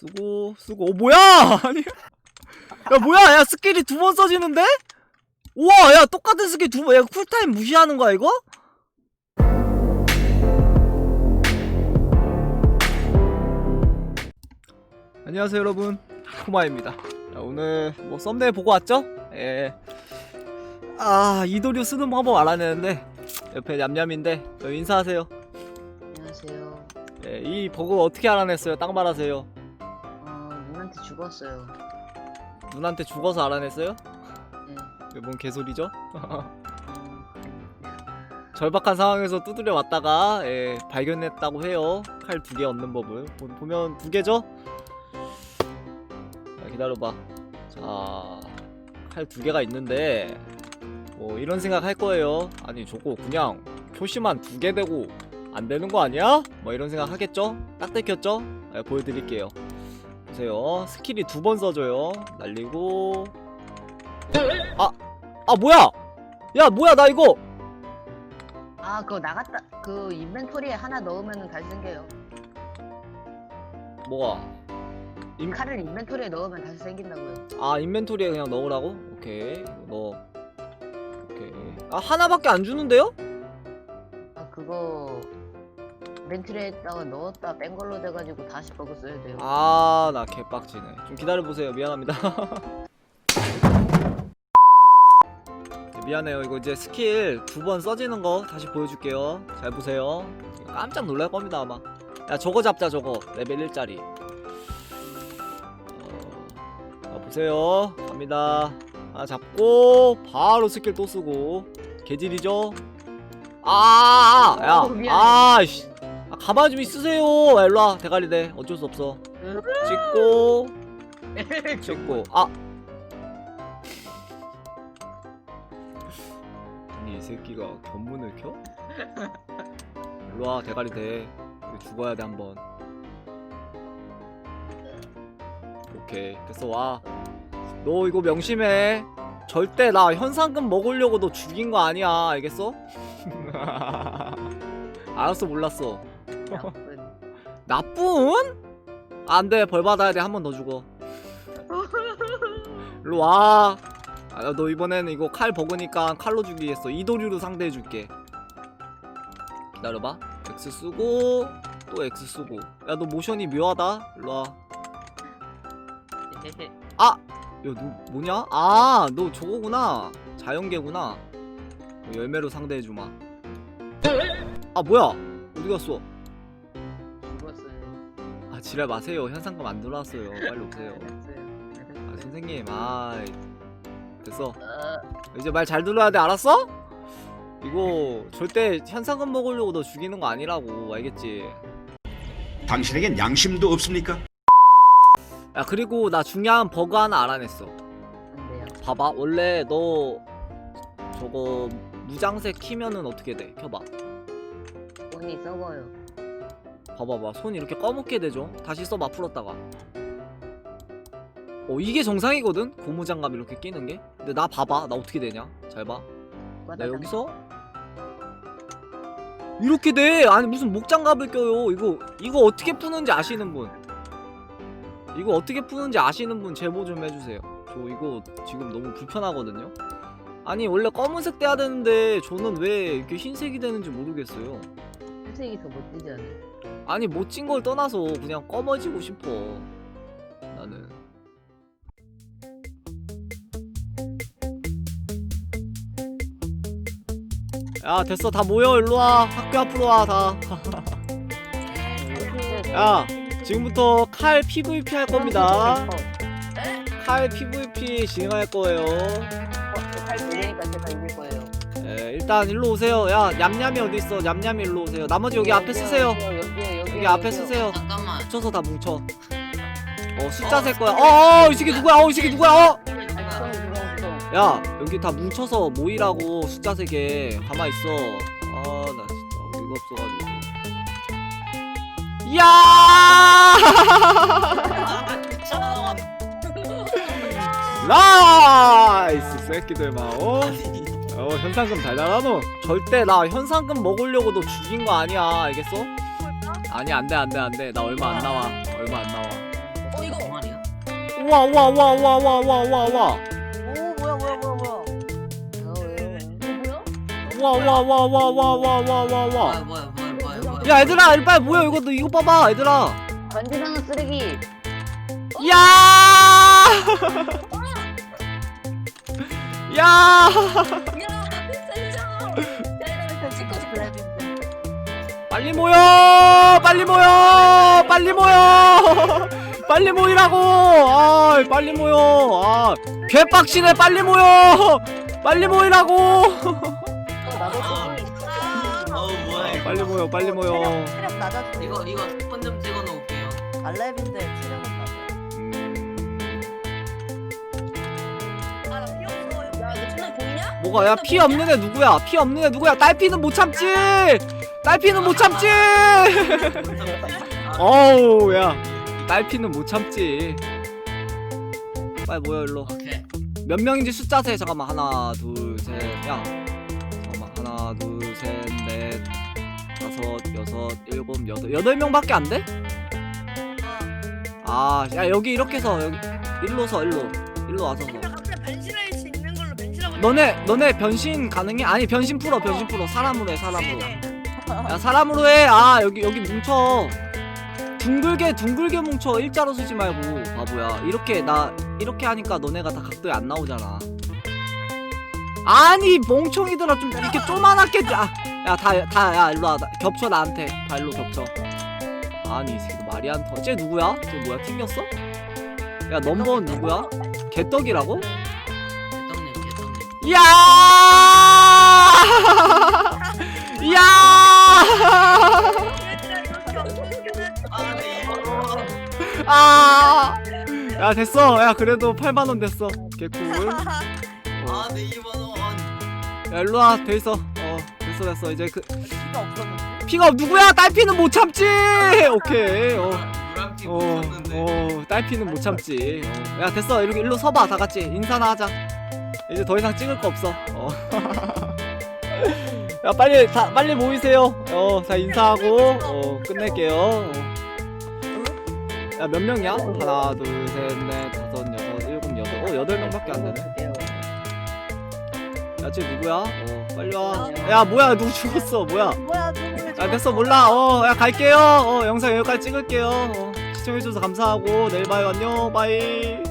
쓰고 쓰고. 어 뭐야! 아니. 야 뭐야! 야 스킬이 두 번 써지는데? 우와 야 똑같은 스킬 두 번 야 쿨타임 무시하는 거야 이거? 안녕하세요 여러분. 코마입니다. 자, 오늘 뭐 썸네일 보고 왔죠? 예. 아 이도류 쓰는 방법 알아내는데 옆에 냠냠인데 저 인사하세요. 안녕하세요. 예, 이 버그 어떻게 알아냈어요? 딱 말하세요 어, 눈한테 죽었어요. 눈한테 죽어서 알아냈어요? 네. 이게 뭔 개소리죠? 음, 절박한 상황에서 두드려 왔다가 예, 발견했다고 해요. 칼 두 개 얻는 법을 보, 보면 두 개죠? 자, 기다려봐. 자, 칼 두 개가 있는데 뭐 이런 생각 할 거예요. 아니 저거 그냥 표시만 두 개 되고 안 되는 거 아니야? 뭐 이런 생각 하겠죠? 딱 들켰죠? 예, 보여드릴게요. 보세요. 스킬이 두 번 써줘요. 날리고 아, 아 뭐야? 야 뭐야 나 이거 아, 그거 나갔다. 그 인벤토리에 하나 넣으면 다시 생겨요. 뭐가? 인, 칼을 인벤토리에 넣으면 다시 생긴다고요. 아 인벤토리에 그냥 넣으라고? 오케이 넣어 오케이 아 하나밖에 안 주는데요? 아, 그거 인벤토리에다가 넣었다 뺀 걸로 돼가지고 다시 버그 써야 돼요. 아 나 개빡치네. 좀 기다려보세요. 미안합니다. 네, 미안해요. 이거 이제 스킬 두 번 써지는 거 다시 보여줄게요. 잘 보세요. 깜짝 놀랄 겁니다 아마. 야 저거 잡자 저거. 레벨 1짜리. 어, 자, 보세요. 갑니다. 하나 잡고 바로 스킬 또 쓰고. 개질이죠? 아, 아, 어, 야, 미안해. 아, 씨, 아, 가만히 좀 있으세요. 야, 일로 와, 대가리네. 어쩔 수 없어. 찍고, 찍고, 아. 아니 이 새끼가 견문을 켜? 일로 와, 대가리 대. 우리 죽어야 돼 한번. 오케이, 됐어 와. 너 이거 명심해. 절대 나 현상금 먹으려고 너 죽인 거 아니야, 알겠어? 알았어, 몰랐어. 나쁜. 나쁜? 안 돼, 벌 받아야 돼. 한 번 더 죽어. 일로 와. 아, 너 이번에는 이거 칼 버그니까 칼로 죽이겠어. 이도류로 상대해 줄게. 기다려봐. X 쓰고 또 X 쓰고. 야, 너 모션이 묘하다. 일로 와. 야, 너 뭐냐? 아, 너 저거구나. 자연계구나. 어, 열매로 상대해 주마. 아, 뭐야? 어디 갔어? 아, 지랄 마세요. 현상금 안 들어왔어요. 빨리 오세요. 알았어요. 아, 알았어요. 선생님. 아, 됐어. 어, 이제 말 잘 들어야 돼. 알았어? 이거 절대 현상금 먹으려고 너 죽이는 거 아니라고. 알겠지? 당신에겐 양심도 없습니까? 야, 그리고 나 중요한 버그 하나 알아냈어. 안 돼요. 봐봐. 원래 너 저거 무장색 키면은 어떻게 돼? 켜봐. 손이 썩어요. 봐봐봐. 손 이렇게 검게 되죠? 다시 써봐. 풀었다가. 어, 이게 정상이거든? 고무장갑 이렇게 끼는 게? 근데 나 봐봐. 나 어떻게 되냐? 잘 봐. 나 여기서 이렇게 돼. 아니 무슨 목장갑을 껴요. 이거 이거 어떻게 푸는지 아시는 분? 이거 어떻게 푸는지 아시는 분 제보 좀 해주세요. 저 이거 지금 너무 불편하거든요. 아니 원래 검은색 돼야 되는데 저는 왜 이렇게 흰색이 되는지 모르겠어요. 흰색이 더 멋지지 않아요? 아니 멋진 걸 떠나서 그냥 검어지고 싶어. 나는. 야 됐어 다 모여 일로 와 학교 앞으로 와 다. 야 지금부터 칼 PVP 할 겁니다. 칼 PVP 진행할 거예요. 잘 들리니까 제가 이길 거예요. 예, 일단 일로 오세요. 야 냠냠이 어디 있어? 냠냠이 일로 오세요. 나머지 여기 앞에 쓰세요. 여기 앞에. 쓰세요. 잠깐만. 뭉쳐서 다 뭉쳐. 어 숫자 셀 거야. 어어 이 새끼 누구야? 어이 새끼 누구야? 어? 아. 야 여기 다 뭉쳐서 모이라고 숫자 세개 가만 있어. 아 나 진짜 어이가 없어가지고. 이야! 나이스 새끼들만 어? 어 현상금 달달하노 절대 나 현상금 먹으려고 너 죽인 거 아니야 알겠어? 아니 안돼 안돼 안돼 나 얼마 안 나와 얼마 안 나와 이거. 동아리야? 우와 우와 우와 우와 우와 우와 우와 우와 오 뭐야 뭐야 뭐야 뭐야? 우와 우와 우와 우와 우와 우와 우와 우와 뭐야 우와 뭐야 뭐야 뭐야 뭐야 야 얘들아 이리 빨리 모여 이거 너 이거 봐봐 얘들아 간지나는 쓰레기. 야! 야! 빨리 모여! 빨리 모여! 빨리 모여! 빨리 모이라고! 아, 빨리 모여! 아, 개빡치네! 빨리 모여! 빨리 모이라고! 나도 아. 쓰레기. 어우 뭐야 이거 빨리 모여, 빨리 모여. 체력 이거 이거 스폰 좀 찍어 놓을게요 알렙인데 체력은 낮아 아, 나 피었어. 야, 너 존나 보이냐? 뭐가, 야, 피 없는 애 누구야? 피 없는 애 누구야? 딸피는 못 참지! 딸피는 못 참지! 어우, 야. 딸피는 못 참지. 빨리 모여, 일로. 오케이. 몇 명인지 숫자 세. 잠깐만. 하나 둘 셋 야. 잠깐만. 하나 둘 셋 넷. 다섯 여섯 일곱 여덟. 여덟 명밖에 안 돼? 아야 여기 이렇게 서 여기. 일로 서 일로. 일로 와서 서. 갑자기 변신할 수 있는 걸로 변신하고. 너네 너네 변신 가능해? 아니 변신 풀어 변신 풀어. 사람으로 해 사람으로. 네, 야 사람으로 해 아 여기 여기 뭉쳐. 둥글게 둥글게 뭉쳐. 일자로 쓰지 말고. 바보야. 이렇게 나 이렇게 하니까 너네가 다 각도에 안 나오잖아. 아니 멍청이들아 좀 이렇게 쪼만하게 야다다야 일로 와. 나- 겹쳐 나한테. 다 일로 겹쳐. 아니 이 새끼 말이 안 터 쟤 누구야? 쟤 뭐야? 튕겼어? 야 넘버원 누구야? 개떡이라고? 개떡님 개떡님 야! 야! 얘들아, 이렇게 어떻게 아네 이거 아! 야 됐어. 야 그래도 8만 원 됐어. 개꿀. 어. 아네 이번 원야 일로 와. 돼 있어. 어 됐어 됐어. 이제 그 피가 없었는데 피가 누구야? 딸피는 못 참지. 오케이. 어. 유람팀 어, 어, 딸피는 못 참지. 어. 야 됐어. 이렇게 일로 서봐. 다 같이 인사나 하자. 이제 더 이상 찍을 거 없어. 어. 야 빨리 다 빨리 모이세요. 어, 다 인사하고 어 끝낼게요. 어. 야 몇 명이야? 하나, 둘, 셋, 넷, 다섯, 여섯, 일곱, 여덟. 어 여덟 명밖에 안 되네. 야 쟤 누구야? 어 빨리 와. 야 뭐야 누구 죽었어? 뭐야? 뭐야 누구 아 됐어 몰라 어 야 갈게요 어 영상 여기까지 찍을게요 어, 시청해주셔서 감사하고 내일 봐요 안녕 바이